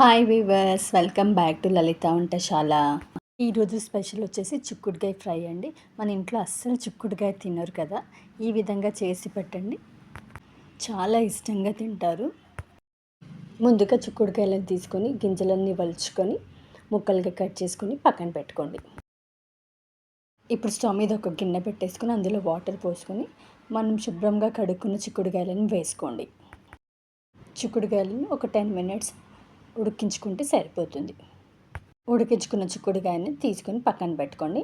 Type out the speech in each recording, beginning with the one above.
Hi viewers welcome back to Lalitha వంటశాల ఈరోజు special వచ్చేసి చిక్కుడుకాయ ఫ్రై అండి. మన ఇంట్లో అస్సలు చిక్కుడుకాయ తినరు కదా. ఈ విధంగా చేసి పెట్టండి. చాలా ఇష్టంగా తింటారు. ముందుగా చిక్కుడుకాయలను తీసుకొని గింజలన్నీ వలుచుకొని ముక్కలుగా కట్ చేసుకొని పక్కన పెట్టుకోండి. ఇప్పుడు స్టవ్ మీద ఒక గిన్నె పెట్టేసుకొని అందులో వాటర్ పోసుకొని మనం శుభ్రంగా కడుక్కున్న చిక్కుడుకాయలను వేసుకోండి. చిక్కుడుకాయలను ఒక టెన్ మినిట్స్ ఉడికించుకుంటే సరిపోతుంది. ఉడికించుకున్న చిక్కుడుకాయని తీసుకొని పక్కన పెట్టుకోండి.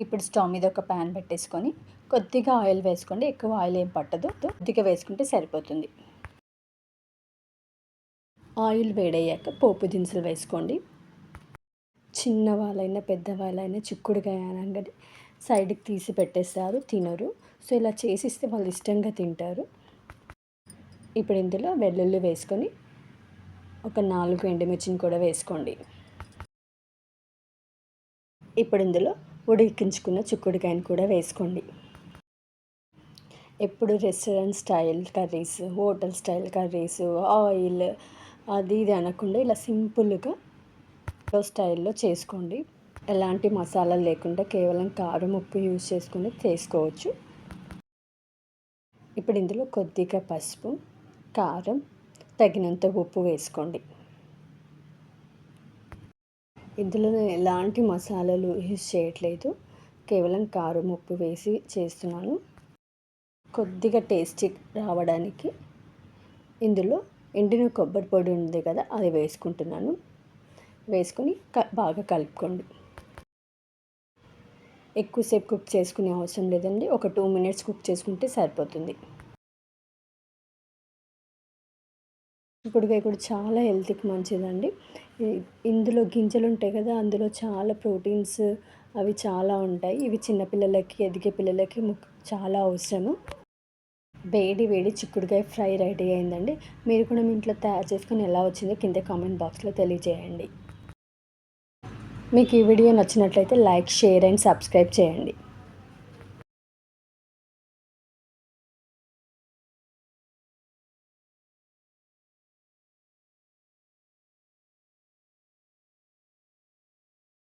ఇప్పుడు స్టవ్ మీద ఒక ప్యాన్ పెట్టేసుకొని కొద్దిగా ఆయిల్ వేసుకోండి. ఎక్కువ ఆయిల్ ఏం పట్టదు. కొద్దిగా వేసుకుంటే సరిపోతుంది. ఆయిల్ వేడయ్యాక పోపు దినుసులు వేసుకోండి. చిన్న వాళ్ళైనా పెద్దవాళ్ళైనా చిక్కుడుకాయ అనగానే సైడ్కి తీసి పెట్టేస్తారు తినరు. సో ఇలా చేసిస్తే వాళ్ళు ఇష్టంగా తింటారు. ఇప్పుడు ఇందులో వెల్లుల్లి వేసుకొని ఒక నాలుగు ఎండుమిర్చిని కూడా వేసుకోండి. ఇప్పుడు ఇందులో ఉడికించుకున్న చిక్కుడుకాయని కూడా వేసుకోండి. ఎప్పుడు restaurant style curries hotel style curries oil అది ఇది అనకుండా ఇలా సింపుల్గా స్టైల్లో చేసుకోండి. ఎలాంటి మసాలా లేకుండా కేవలం కారం ఉప్పు యూజ్ చేసుకుని చేసుకోవచ్చు. ఇప్పుడు ఇందులో కొద్దిగా పసుపు కారం తగినంత ఉప్పు వేసుకోండి. ఇందులో నేను ఎలాంటి మసాలాలు యూజ్ చేయట్లేదు. కేవలం కారం ఉప్పు వేసి చేస్తున్నాను. కొద్దిగా టేస్టీ రావడానికి ఇందులో ఎండిన కొబ్బరి పొడి ఉంది కదా అది వేసుకుంటున్నాను. వేసుకొని బాగా కలుపుకోండి. ఎక్కువసేపు కుక్ చేసుకునే అవసరం లేదండి. ఒక టూ మినిట్స్ కుక్ చేసుకుంటే సరిపోతుంది. చిక్కుడుకాయ కూడా చాలా హెల్త్కి మంచిదండి. ఇందులో గింజలు ఉంటాయి కదా అందులో చాలా ప్రోటీన్స్ అవి చాలా ఉంటాయి. ఇవి చిన్నపిల్లలకి ఎదిగే పిల్లలకి చాలా అవసరము. వేడి వేడి చిక్కుడుకాయ ఫ్రై రెడీ అయిందండి. మీరు కూడా మీ ఇంట్లో తయారు చేసుకొని ఎలా వచ్చిందో కింద కామెంట్ బాక్స్లో తెలియజేయండి. మీకు ఈ వీడియో నచ్చినట్లయితే లైక్ షేర్ అండ్ సబ్స్క్రైబ్ చేయండి.